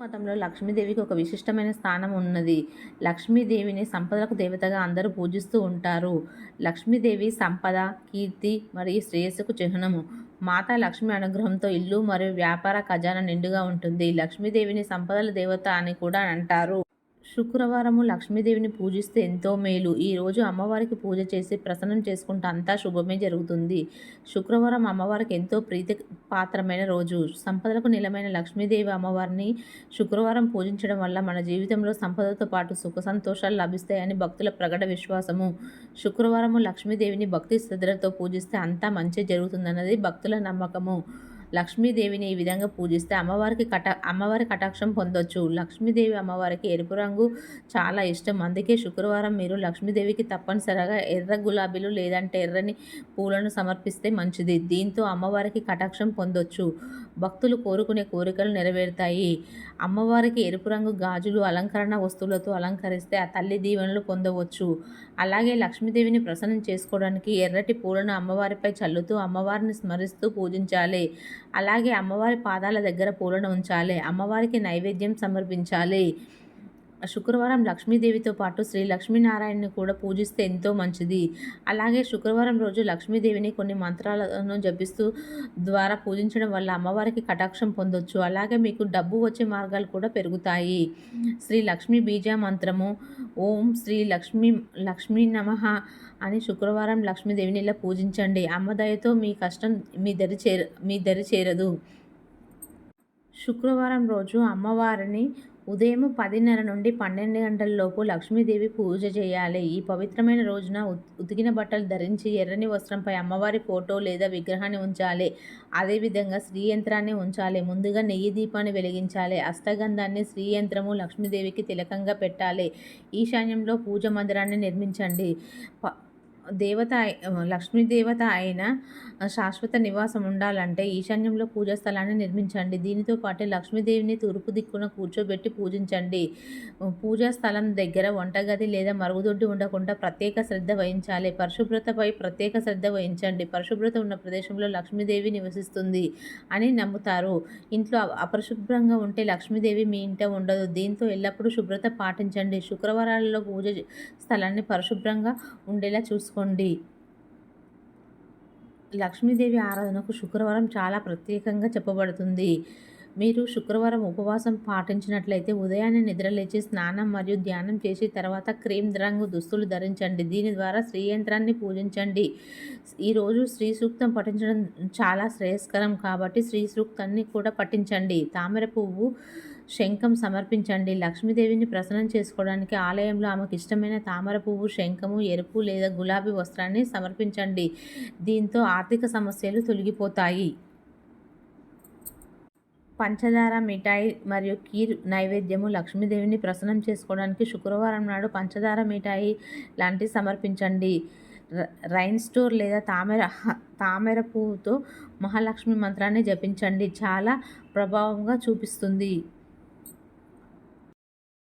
మతంలో లక్ష్మీదేవికి ఒక విశిష్టమైన స్థానం ఉన్నది. లక్ష్మీదేవిని సంపదలకు దేవతగా అందరూ పూజిస్తూ ఉంటారు. లక్ష్మీదేవి సంపద కీర్తి మరియు శ్రేయస్సుకు చిహ్నము. మాతా లక్ష్మి అనుగ్రహంతో ఇల్లు మరియు వ్యాపార ఖజానా నిండుగా ఉంటుంది. లక్ష్మీదేవిని సంపదల దేవత అని కూడా అంటారు. శుక్రవారము లక్ష్మీదేవిని పూజిస్తే ఎంతో మేలు. ఈరోజు అమ్మవారికి పూజ చేసి ప్రసన్నం చేసుకుంటే అంతా శుభమే జరుగుతుంది. శుక్రవారం అమ్మవారికి ఎంతో ప్రీతి పాత్రమైన రోజు. సంపదలకు నిలమైన లక్ష్మీదేవి అమ్మవారిని శుక్రవారం పూజించడం వల్ల మన జీవితంలో సంపదతో పాటు సుఖ సంతోషాలు లభిస్తాయని భక్తుల ప్రగడ విశ్వాసము. శుక్రవారము లక్ష్మీదేవిని భక్తి శ్రద్ధలతో పూజిస్తే అంతా మంచి జరుగుతుందన్నది భక్తుల నమ్మకము. లక్ష్మీదేవిని ఈ విధంగా పూజిస్తే అమ్మవారికి కట అమ్మవారి కటాక్షం పొందొచ్చు. లక్ష్మీదేవి అమ్మవారికి ఎరుపు రంగు చాలా ఇష్టం. అందుకే శుక్రవారం మీరు లక్ష్మీదేవికి తప్పనిసరిగా ఎర్ర గులాబీలు లేదంటే ఎర్రని పూలను సమర్పిస్తే మంచిది. దీంతో అమ్మవారికి కటాక్షం పొందొచ్చు. భక్తులు కోరుకునే కోరికలు నెరవేరుతాయి. అమ్మవారికి ఎరుపు రంగు గాజులు అలంకరణ వస్తువులతో అలంకరిస్తే ఆ తల్లి దీవెనలు పొందవచ్చు. అలాగే లక్ష్మీదేవిని ప్రసన్నం చేసుకోవడానికి ఎర్రటి పూలను అమ్మవారిపై చల్లుతూ అమ్మవారిని స్మరిస్తూ పూజించాలి. అలాగే అమ్మవారి పాదాల దగ్గర పూలను ఉంచాలి. అమ్మవారికి నైవేద్యం సమర్పించాలి. శుక్రవారం లక్ష్మీదేవితో పాటు శ్రీ లక్ష్మీనారాయణని కూడా పూజిస్తే ఎంతో మంచిది. అలాగే శుక్రవారం రోజు లక్ష్మీదేవిని కొన్ని మంత్రాలను జపిస్తూ ద్వారా పూజించడం వల్ల అమ్మవారికి కటాక్షం పొందొచ్చు. అలాగే మీకు డబ్బు వచ్చే మార్గాలు కూడా పెరుగుతాయి. శ్రీ లక్ష్మీ బీజ మంత్రము ఓం శ్రీ లక్ష్మీ లక్ష్మీ నమ అని శుక్రవారం లక్ష్మీదేవిని ఇలా పూజించండి. అమ్మదయతో మీ కష్టం మీ దరి చేర మీ దరి చేరదు. శుక్రవారం రోజు అమ్మవారిని ఉదయం పదిన్నర నుండి పన్నెండు గంటల లోపు లక్ష్మీదేవి పూజ చేయాలి. ఈ పవిత్రమైన రోజున ఉతికిన బట్టలు ధరించి ఎర్రని వస్త్రంపై అమ్మవారి ఫోటో లేదా విగ్రహాన్ని ఉంచాలి. అదేవిధంగా శ్రీయంత్రాన్ని ఉంచాలి. ముందుగా నెయ్యి దీపాన్ని వెలిగించాలి. అష్టగంధాన్ని శ్రీయంత్రము లక్ష్మీదేవికి తిలకంగా పెట్టాలి. ఈశాన్యంలో పూజ మందిరాన్ని నిర్మించండి. దేవత లక్ష్మీ దేవత అయిన శాశ్వత నివాసం ఉండాలంటే ఈశాన్యంలో పూజా స్థలాన్ని నిర్మించండి. దీనితో పాటు లక్ష్మీదేవిని తూర్పు దిక్కున కూర్చోబెట్టి పూజించండి. పూజా స్థలం దగ్గర వంటగది లేదా మరుగుదొడ్డి ఉండకుండా ప్రత్యేక శ్రద్ధ వహించాలి. పరిశుభ్రతపై ప్రత్యేక శ్రద్ధ వహించండి. పరిశుభ్రత ఉన్న ప్రదేశంలో లక్ష్మీదేవి నివసిస్తుంది అని నమ్ముతారు. ఇంట్లో అపరిశుభ్రంగా ఉంటే లక్ష్మీదేవి మీ ఇంట ఉండదు. దీంతో ఎల్లప్పుడూ శుభ్రత పాటించండి. శుక్రవారాలలో పూజ స్థలాన్ని పరిశుభ్రంగా ఉండేలా చూసుకోండి. చేసుకోండి. లక్ష్మీదేవి ఆరాధనకు శుక్రవారం చాలా ప్రత్యేకంగా చెప్పబడుతుంది. మీరు శుక్రవారం ఉపవాసం పాటించినట్లయితే ఉదయాన్నే నిద్రలేచి స్నానం మరియు ధ్యానం చేసి తర్వాత క్రీమ్ రంగు దుస్తులు ధరించండి. దీని ద్వారా శ్రీయంత్రాన్ని పూజించండి. ఈరోజు శ్రీ సూక్తం పఠించడం చాలా శ్రేయస్కరం కాబట్టి శ్రీ సూక్తాన్ని కూడా పఠించండి. తామర పువ్వు శంఖం సమర్పించండి. లక్ష్మీదేవిని ప్రసన్నం చేసుకోవడానికి ఆలయంలో ఆమెకు ఇష్టమైన తామర పువ్వు శంఖము ఎరుపు లేదా గులాబీ వస్త్రాన్ని సమర్పించండి. దీంతో ఆర్థిక సమస్యలు తొలగిపోతాయి. పంచదార మిఠాయి మరియు కీర్ నైవేద్యము లక్ష్మీదేవిని ప్రసన్నం చేసుకోవడానికి శుక్రవారం నాడు పంచదార మిఠాయి లాంటివి సమర్పించండి. రైన్ స్టోర్ లేదా తామర తామర పువ్వుతో మహాలక్ష్మి మంత్రాన్ని జపించండి. చాలా ప్రభావంగా చూపిస్తుంది.